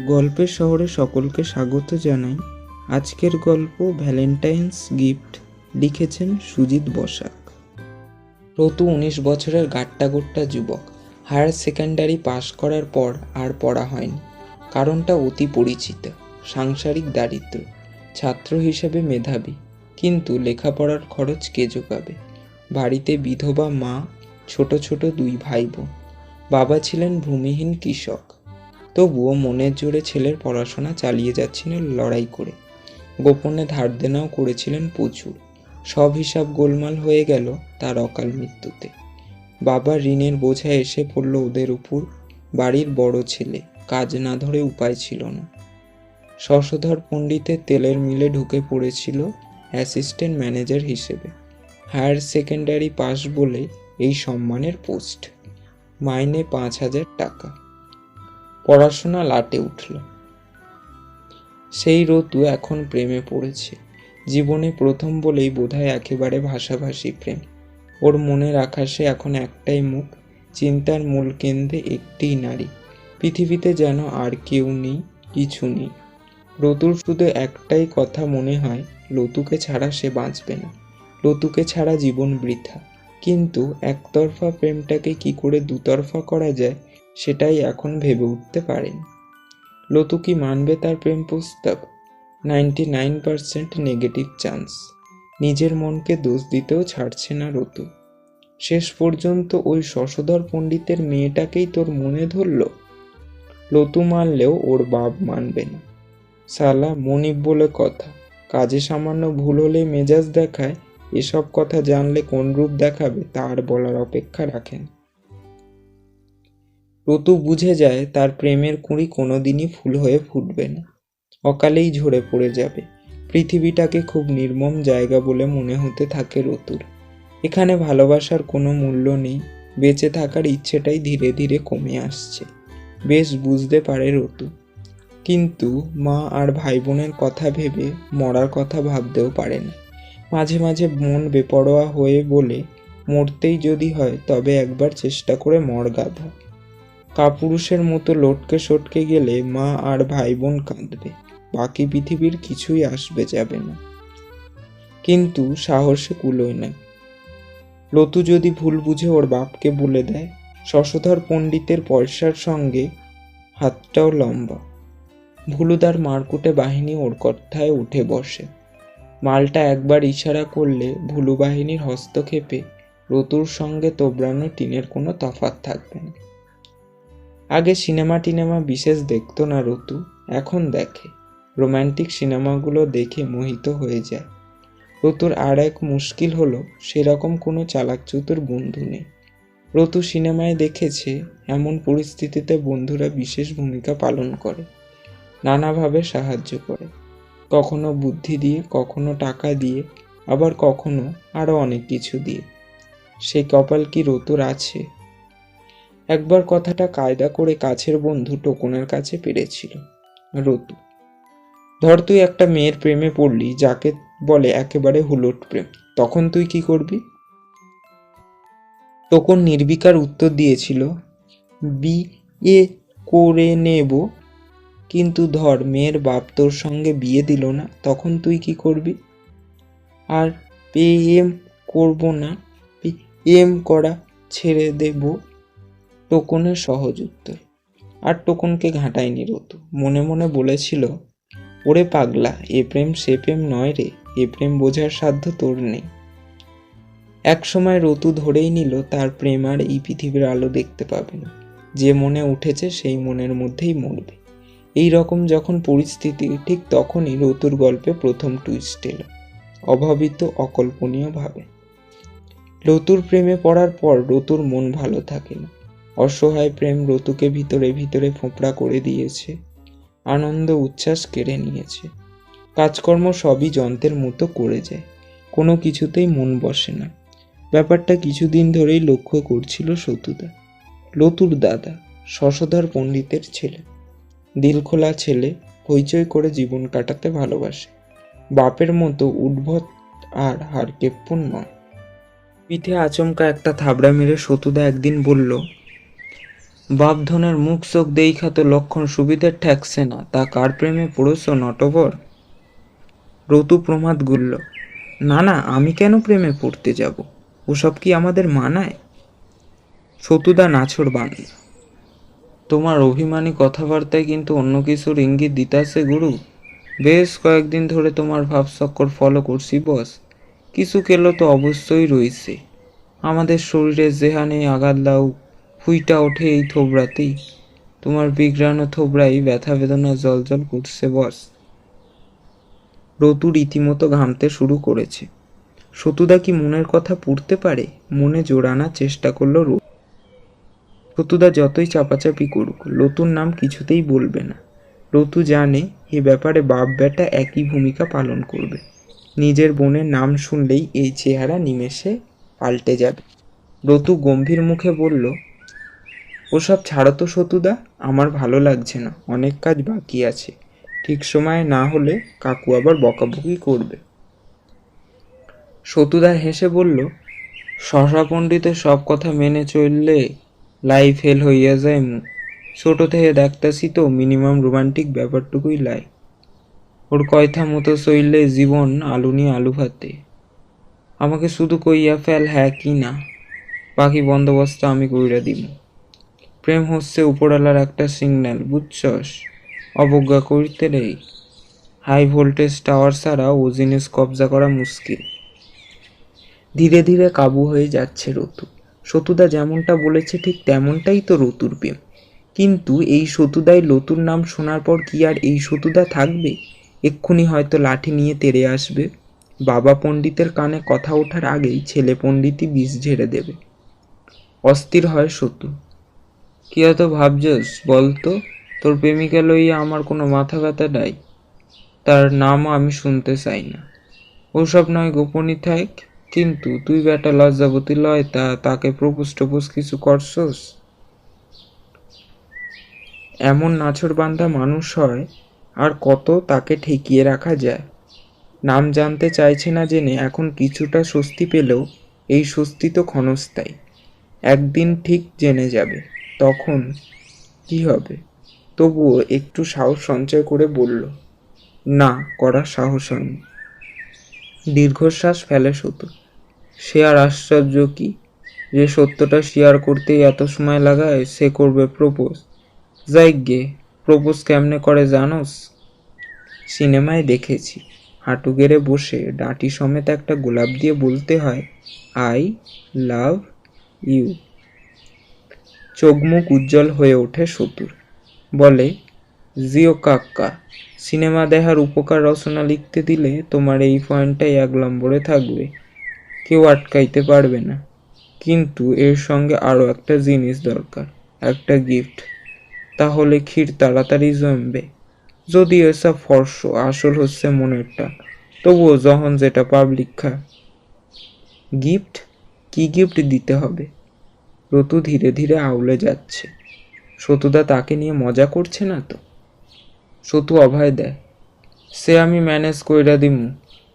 গল্পের শহরে সকলকে স্বাগত জানাই। আজকের গল্প ভ্যালেন্টাইন্স গিফট লিখেছেন সুজিত বসাক। রতু উনিশ বছরের গাট্টাগোট্টা যুবক। হায়ার সেকেন্ডারি পাশ করার পর আর পড়া হয়নি। কারণটা অতি পরিচিত, সাংসারিক দারিদ্র, ছাত্র হিসেবে মেধাবী। কিন্তু লেখাপড়ার খরচ কে যোগাবে? বাড়িতে বিধবা মা, ছোট ছোট দুই ভাই বোন বাবা ছিলেন ভূমিহীন কৃষক। তবুও মনের জোরে ছেলের পড়াশোনা চালিয়ে যাচ্ছিলেন লড়াই করে। গোপনে ধার দেনাও করেছিলেন প্রচুর। সব হিসাব গোলমাল হয়ে গেল তার অকাল মৃত্যুতে। বাবার ঋণের বোঝা এসে পড়ল ওদের উপর। বাড়ির বড় ছেলে, কাজ না ধরে উপায় ছিল না। শশধর পণ্ডিতের তেলের মিলে ঢুকে পড়েছিল অ্যাসিস্ট্যান্ট ম্যানেজার হিসেবে। হায়ার সেকেন্ডারি পাস বলে এই সম্মানের পোস্ট। মাইনে পাঁচ হাজার টাকা। পড়াশোনা লাটে উঠল। সেই রতু এখন প্রেমে পড়েছে। জীবনে প্রথম বলেই বোধহয় একেবারে ভাষাভাষী প্রেম। ওর মনের আকাশে এখন একটাই মুখ, চিন্তার মূল কেন্দ্রে একটিই নারী। পৃথিবীতে যেন আর কেউ নেই, কিছু নেই। রতুর শুধু একটাই কথা মনে হয়, লতুকে ছাড়া সে বাঁচবে না। লতুকে ছাড়া জীবন বৃথা। কিন্তু একতরফা প্রেমটাকে কি করে দুতরফা করা যায় সেটাই এখন ভেবে উঠতে পারেন। লতু কি মানবে তার প্রেম প্রস্তাব ninety nine percent negative chance নিজের মনকে দোষ দিতেও ছাড়ছে না রতু। শেষ পর্যন্ত ওই শশধর পণ্ডিতের মেয়েটাকেই তোর মনে ধরল? লতু মানলেও ওর বাপ মানবে না। সালা মনিব বলে কথা, কাজে সামান্য ভুল হলে মেজাজ দেখায়, এসব কথা জানলে কোন রূপ দেখাবে তার বলার অপেক্ষা রাখেন। রতু বুঝে যায় তার প্রেমের কুঁড়ি কোনোদিনই ফুল হয়ে ফুটবে না। অকালেই ঝরে পড়ে যাবে। পৃথিবীটাকে খুব নির্মম জায়গা বলে মনে হতে থাকে রতুর। এখানে ভালোবাসার কোনো মূল্য নেই, বেঁচে থাকার ইচ্ছেটাই ধীরে ধীরে কমে আসছে। বেশ বুঝতে পারে রতু। কিন্তু মা আর ভাই বোনের কথা ভেবে মরার কথা ভাবতেও পারে না। মাঝে মাঝে মন বেপরোয়া হয়ে বলে, মরতেই যদি হয় তবে একবার চেষ্টা করে মর গাধা। কাপুরুষের মতো লটকে সটকে গেলে মা আর ভাই বোন কাঁদবে। বাকি পৃথিবীর কিছুই আসবে যাবে না। কিন্তু সাহসে কুলোয় না লতু যদি ভুল বুঝে ওর বাপকে বলে দেয়, শশধর পণ্ডিতের পয়সার সঙ্গে হাতটাও লম্বা। ভুলুদার মারকুটে বাহিনী ওর কথায় উঠে বসে। মালটা একবার ইশারা করলে ভুলু বাহিনীর হস্তক্ষেপে রতুর সঙ্গে তোবড়ানো টিনের কোনো তফাৎ থাকবে না। আগে সিনেমা টিনেমা বিশেষ দেখতো না রতু, এখন দেখে। রোম্যান্টিক সিনেমাগুলো দেখে মোহিত হয়ে যায়। রতুর আর এক মুশকিল হলো, সেরকম কোনো চালাক চতুর বন্ধু নেই। রতু সিনেমায় দেখেছে, এমন পরিস্থিতিতে বন্ধুরা বিশেষ ভূমিকা পালন করে, নানাভাবে সাহায্য করে। কখনো বুদ্ধি দিয়ে, কখনো টাকা দিয়ে, আবার কখনো আরও অনেক কিছু দিয়ে। সেই কপাল কি রতুর আছে? একবার কথাটা কায়দা করে কাছের বন্ধু টকুনের কাছে পেরেছিল রতু। ধর তুই একটা মেয়ের প্রেমে পড়লি, যাকে বলে একেবারে হুলট প্রেম। তখন তুই কি করবি? তখন নির্বিকার উত্তর দিয়েছিল, বি এ করে নেব, কিন্তু ধর মেয়ের বাপ তোর সঙ্গে বিয়ে দিল না, তখন তুই কি করবি? আর পে এম করব না এম করা ছেড়ে দেব। টোকনের সহজ উত্তর। আর টোকনকে ঘাঁটায়নি রতু। মনে মনে বলেছিল, ওরে পাগলা, এ প্রেম সে প্রেম নয় রে, এ প্রেম বোঝার সাধ্য তোর নেই। এক সময় রতু ধরেই নিল, তার প্রেম আর এই পৃথিবীর আলো দেখতে পাবে না। যে মনে উঠেছে, সেই মনের মধ্যেই মরবে। এই রকম যখন পরিস্থিতি, ঠিক তখনই রতুর গল্পে প্রথম টুইস্ট এলো, অভাবিত অকল্পনীয়ভাবে রতুর প্রেমে পড়ার পর রতুর মন ভালো থাকে না। অসহায় প্রেম রতুকে ভিতরে ভিতরে ফোঁপড়া করে দিয়েছে। আনন্দ উচ্ছ্বাস কেড়ে নিয়েছে। কাজকর্ম সবই যন্ত্রের মতো করে যায়। কোনো কিছুতেই মন বসে না। ব্যাপারটা কিছুদিন ধরেই লক্ষ্য করছিল সতুদা। লতুর দাদা, শশধর পণ্ডিতের ছেলে। দিলখোলা ছেলে হইচই করে জীবন কাটাতে ভালোবাসে। বাপের মতো উদ্ভট আর হারকেপ্পন নয়। পিঠে আচমকা একটা থাবড়া মেরে সতুদা একদিন বলল বাপধনের মুখ চোখ দেইখা তো লক্ষণ সুবিধে ঠেকছে না, তা কার প্রেমে পড়েছ নটবর? রতু প্রমাদ গুলল, না না, আমি কেন প্রেমে পড়তে যাব? ওসব কি আমাদের মানায়? সতুদা নাছর বাংলা তোমার অভিমানী কথাবার্তায় কিন্তু অন্য কিছুর ইঙ্গিত দিতাছে গুরু। বেশ কয়েকদিন ধরে তোমার ভাবচক্কর ফলো করছি, বস। কিছু কেলো তো অবশ্যই রয়েছে আমাদের শরীরে যেহানে আঘাত লাউ ফুইটা ওঠে এই থোবরাতেই তোমার বিগ্রানো থোবরাই ব্যথা বেদনা জল জল করছে বস। রতু রীতিমতো ঘামতে শুরু করেছে। সতুদা কি মনের কথা পড়তে পারে? মনে জোড়ানোর চেষ্টা করল রু রতুদা যতই চাপাচাপি করুক, লতুর নাম কিছুতেই বলবে না। রতু জানে এ ব্যাপারে বাপ বেটা একই ভূমিকা পালন করবে। নিজের বোনের নাম শুনলেই এই চেহারা নিমেষে পাল্টে যাবে। রতু গম্ভীর মুখে বলল ওসব ছাড়ো তো সতুদা, আমার ভালো লাগছে না, অনেক কাজ বাকি আছে। ঠিক সময়ে না হলে কাকু আবার বকাবকি করবে। সতুদা হেসে বলল, শশা পণ্ডিতের সব কথা মেনে চললে লাইফ ফেল হইয়া যায় মু। ছোট থেকে দেখতাছি তো মিনিমাম রোমান্টিক ব্যাপারটুকুই লাই। ওর কয়থা মতো চইলে জীবন আলুনি আলু ভাতে। আমাকে শুধু কইয়া ফেল হ্যাঁ কি না, বাকি বন্দোবস্ত আমি কইরা দিব প্রেম হচ্ছে উপরওয়ালার একটা সিগন্যাল বুঝছস? অবজ্ঞা করতে নেই। হাই ভোল্টেজ টাওয়ার ছাড়া ও জিনিস কবজা করা মুশকিল। ধীরে ধীরে কাবু হয়ে যাচ্ছে রতু। সতুদা যেমনটা বলেছে ঠিক তেমনটাই তো রতুর প্রেম। কিন্তু এই সতুদাই লতুর নাম শোনার পর কি আর এই সতুদা থাকবে? এক্ষুনি হয়তো লাঠি নিয়ে তেড়ে আসবে। বাবা পণ্ডিতের কানে কথা ওঠার আগেই ছেলে পণ্ডিতই বিষ ঝেড়ে দেবে। অস্থির হয় সতু। কি এত ভাবছস? বলতো তোর প্রেমিকা লইয়া আমার কোনো মাথা ব্যথা নাই। তার নামও আমি শুনতে চাই না। ওসব নয়, গোপনই থাক। কিন্তু তুই বেটা লজ্জাবতী লয়, তা তাকে প্রপোজ টপোজ কিছু করছস? এমন নাছর বান্ধা মানুষ হয়, আর কত তাকে ঠেকিয়ে রাখা যায়। নাম জানতে চাইছে না জেনে এখন কিছুটা স্বস্তি পেলেও এই স্বস্তি তো ক্ষণস্থায়ী। একদিন ঠিক জেনে যাবে। তখন কি হবে? তবুও একটু সাহস সঞ্চয় করে বলল, না, করার সাহস হয়নি। দীর্ঘশ্বাস ফেলে শুধু সে আর আশ্চর্য কি? যে সত্যটা শেয়ার করতেই এত সময় লাগায়, সে করবে প্রপোজ। যাই গে, প্রপোজ কেমনে করে জানোস? সিনেমায় দেখেছি, হাঁটু গেড়ে বসে ডাঁটি সমেত একটা গোলাপ দিয়ে বলতে হয়, আই লাভ ইউ। চোখ মুখ উজ্জ্বল হয়ে ওঠে সতুর বলে, জিও কাক্কা, সিনেমা দেখার উপকার রচনা লিখতে দিলে তোমার এই পয়েন্টটাই এক নম্বরে থাকবে। কেউ আটকাইতে পারবে না। কিন্তু এর সঙ্গে আরও একটা জিনিস দরকার, একটা গিফট। তাহলে ক্ষীর তাড়াতাড়ি জমবে। যদি এসব ফর্স আসল হচ্ছে মনেরটা, তবুও যখন যেটা পাবলিক খা। গিফট? কি গিফট দিতে হবে? রতু ধীরে ধীরে আউলে যাচ্ছে। সতুদা তাকে নিয়ে মজা করছে না তো? সতু অভয় দেয়, সে আমি ম্যানেজ কইরা দিমু।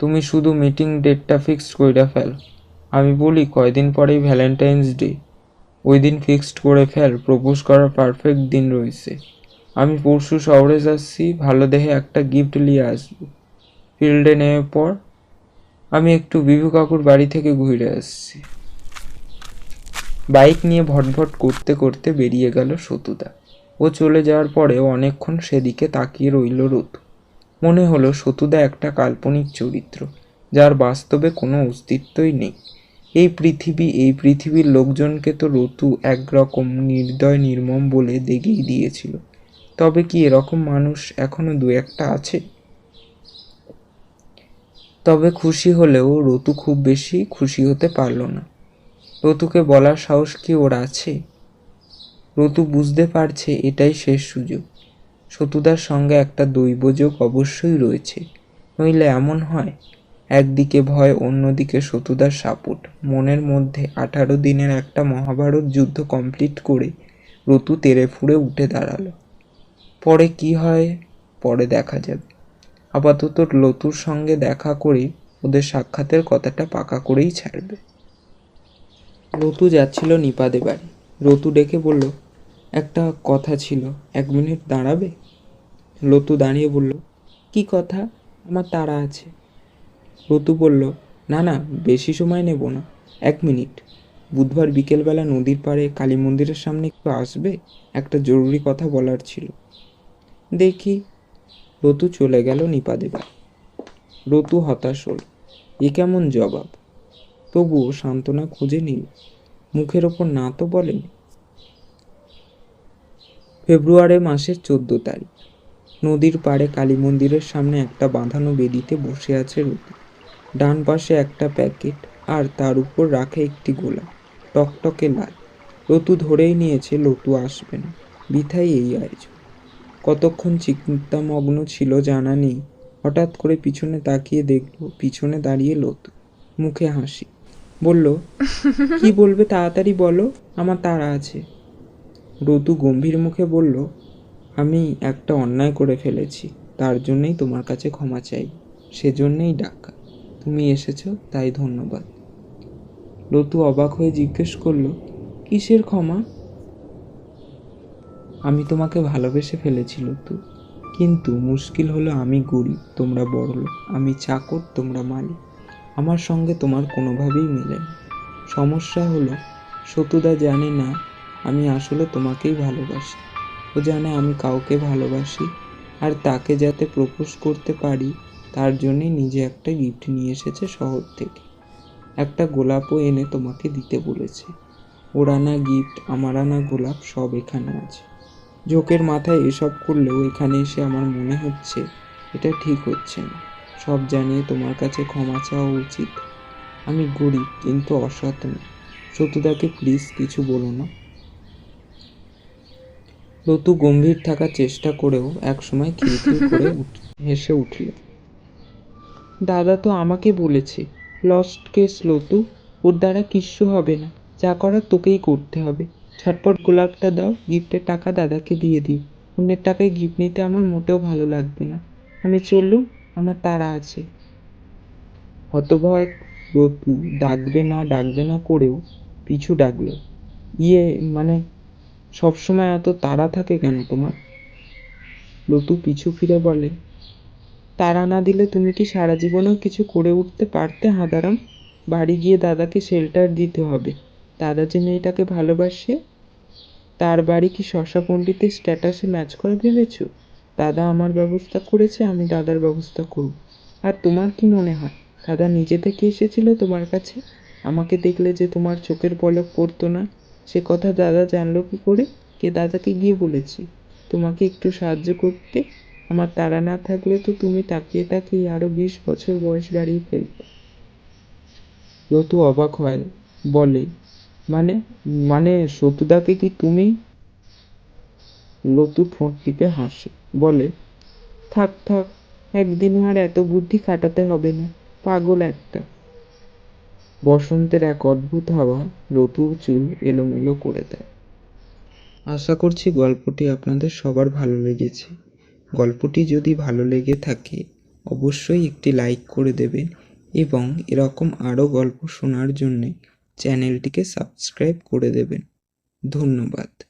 তুমি শুধু মিটিং ডেটটা ফিক্সড কইরা ফেল। আমি বলি, কয়দিন পরেই ভ্যালেন্টাইন্স ডে। ওই দিন ফিক্সড করে ফেল, প্রপোজ করার পারফেক্ট দিন রয়েছে আমি পরশু শহরে যাচ্ছি, ভালো দেহে একটা গিফট নিয়ে আসব। ফিল্ডে নেওয়ার পর আমি একটু বিভু কাকুর বাড়ি থেকে ঘুরে আসছি। বাইক নিয়ে ভটভট করতে করতে বেরিয়ে গেল সতুদা ও চলে যাওয়ার পরেও অনেকক্ষণ সেদিকে তাকিয়ে রইল রতু মনে হলো সতুদা একটা কাল্পনিক চরিত্র, যার বাস্তবে কোনো অস্তিত্বই নেই। এই পৃথিবী, এই পৃথিবীর লোকজনকে তো রতু একরকম নির্দয় নির্মম বলে দেগেই দিয়েছিল। তবে কি এরকম মানুষ এখনও দু একটা আছে? তবে খুশি হলেও রতু খুব বেশি খুশি হতে পারল না। রতুকে বলার সাহস কি ওর আছে? রতু বুঝতে পারছে এটাই শেষ সুযোগ। সতুদার সঙ্গে একটা দৈবযোগ অবশ্যই রয়েছে, নইলে এমন হয়? একদিকে ভয়, অন্যদিকে সতুদার সাপোর্ট। মনের মধ্যে আঠারো দিনের একটা মহাভারত যুদ্ধ কমপ্লিট করে রতু তেরে ফুড়ে উঠে দাঁড়াল। পরে কি হয়? পরে দেখা যাবে আপাতত লতুর সঙ্গে দেখা করে ওদের সাক্ষাতের কথাটা পাকা করেই ছাড়বে। রতু যাচ্ছিল নিপাদে বাড়ি। রতু ডেকে বলল, একটা কথা ছিল, এক মিনিট দাঁড়াবে? লতু দাঁড়িয়ে বলল, কি কথা? আমার তাড়া আছে। রতু বলল, না না, বেশি সময় নেব না, এক মিনিট। বুধবার বিকেলবেলা নদীর পাড়ে কালী মন্দিরের সামনে একটু আসবে? একটা জরুরি কথা বলার ছিল। দেখি। রতু চলে গেল নিপাদে বাড়ি। রতু হতাশ হল, এ কেমন জবাব? তবুও সান্ত্বনা খুঁজে নিল মুখের ওপর না তো বলেনি। ফেব্রুয়ারি মাসের চোদ্দ তারিখ। নদীর পাড়ে কালী মন্দিরের সামনে একটা বাঁধানো বেদিতে বসে আছে রতু। ডান পাশে একটা প্যাকেট আর তার উপর রাখে একটি গোলা টকটকে লাল। রতু ধরেই নিয়েছে লতু আসবে না। বিথাই এই আয়োজন। কতক্ষণ চিন্তামগ্ন ছিল জানা নেই। হঠাৎ করে পিছনে তাকিয়ে দেখল, পিছনে দাঁড়িয়ে লতু মুখে হাসি। বলল, কি বলবে তাড়াতাড়ি বলো, আমার তাড়া আছে। রতু গম্ভীর মুখে বলল, আমি একটা অন্যায় করে ফেলেছি, তার জন্যই তোমার কাছে ক্ষমা চাই, সেজন্যেই ডাকা। তুমি এসেছ, তাই ধন্যবাদ। রতু অবাক হয়ে জিজ্ঞেস করল, কিসের ক্ষমা? আমি তোমাকে ভালোবেসে ফেলেছি লতু কিন্তু মুশকিল হলো আমি গরিব তোমরা বড়লোক। আমি চাকর, তোমরা মালিক। আমার সঙ্গে তোমার কোনোভাবেই মেলে। সমস্যা হলো সতুদা জানে না আমি আসলে তোমাকেই ভালোবাসি। ও জানে আমি কাউকে ভালোবাসি, আর তাকে যাতে প্রপোজ করতে পারি, তার জন্যে নিজে একটা গিফট নিয়ে এসেছে শহর থেকে। একটা গোলাপও এনে তোমাকে দিতে বলেছে। ওর আনা গিফট, আমার আনা গোলাপ সব এখানে আছে। ঝোঁকের মাথায় এসব করলেও এখানে এসে আমার মনে হচ্ছে, এটা ঠিক হচ্ছে না। সব জানিয়ে তোমার কাছে ক্ষমা চাওয়া উচিত। আমি গরিব, কিন্তু অসৎ নই। সতুদাকে প্লিজ কিছু বলো না। লতু গম্ভীর থাকার চেষ্টা করেও একসময় খিলখিল করে হেসে উঠল। দাদা তো আমাকে বলেছে লস্ট কেস লতু। ওর দ্বারা কিচ্ছু হবে না। যা করার তোকেই করতে হবে। ঝটপট গোলাপটা দাও, গিফটের টাকা দাদাকে দিয়ে দিই অন্যের টাকায় গিফট নিতে আমার মোটেও ভালো লাগবে না। আমি চললুম। আমার তারা আছে। হতভয় রতু ডাকবে না ডাকবে না করেও পিছু ডাকলো। ইয়ে মানে সবসময় এত তাড়া থাকে কেন তোমার? লতু পিছু ফিরে বলে তাড়া না দিলে তুমি কি সারা জীবনেও কিছু করে উঠতে পারতে, হাদারাম? বাড়ি গিয়ে দাদাকে শেল্টার দিতে হবে। দাদা যে মেয়েটাকে ভালোবাসে, তার বাড়ি কি শশা পণ্ডিতের স্ট্যাটাসে ম্যাচ করে ভেবেছো? দাদা আমার ব্যবস্থা করেছে, আমি দাদার ব্যবস্থা করব। আর তোমার কি মনে হয়? দাদা নিজে থেকে এসেছিল তোমার কাছে? আমাকে দেখলে যে তোমার চোখের পলক পড়তো না? সে কথা দাদা জানলো কি করে? কে দাদাকে গিয়ে বলেছি? তোমাকে একটু সাহায্য করতে? আমার তাড়া না থাকলে তো তুমি তাকিয়ে তাকিয়ে আরও বিশ বছর বয়স বাড়িয়ে ফেলবে। রতু অবাক হয়, বলে মানে মানে সতুদাকে কি তুমি? লতু ঠোঁট টিপে হাসে। বলে, থাক থাক, একদিন আর এত বুদ্ধি খাটাতে হবে না, পাগল একটা। বসন্তের এক অদ্ভুত হাওয়া রতুর চুল এলোমেলো করে দেয়। আশা করছি গল্পটি আপনাদের সবার ভালো লেগেছে। গল্পটি যদি ভালো লেগে থাকে, অবশ্যই একটি লাইক করে দেবেন এবং এরকম আরও গল্প শোনার জন্যে চ্যানেলটিকে সাবস্ক্রাইব করে দেবেন। ধন্যবাদ।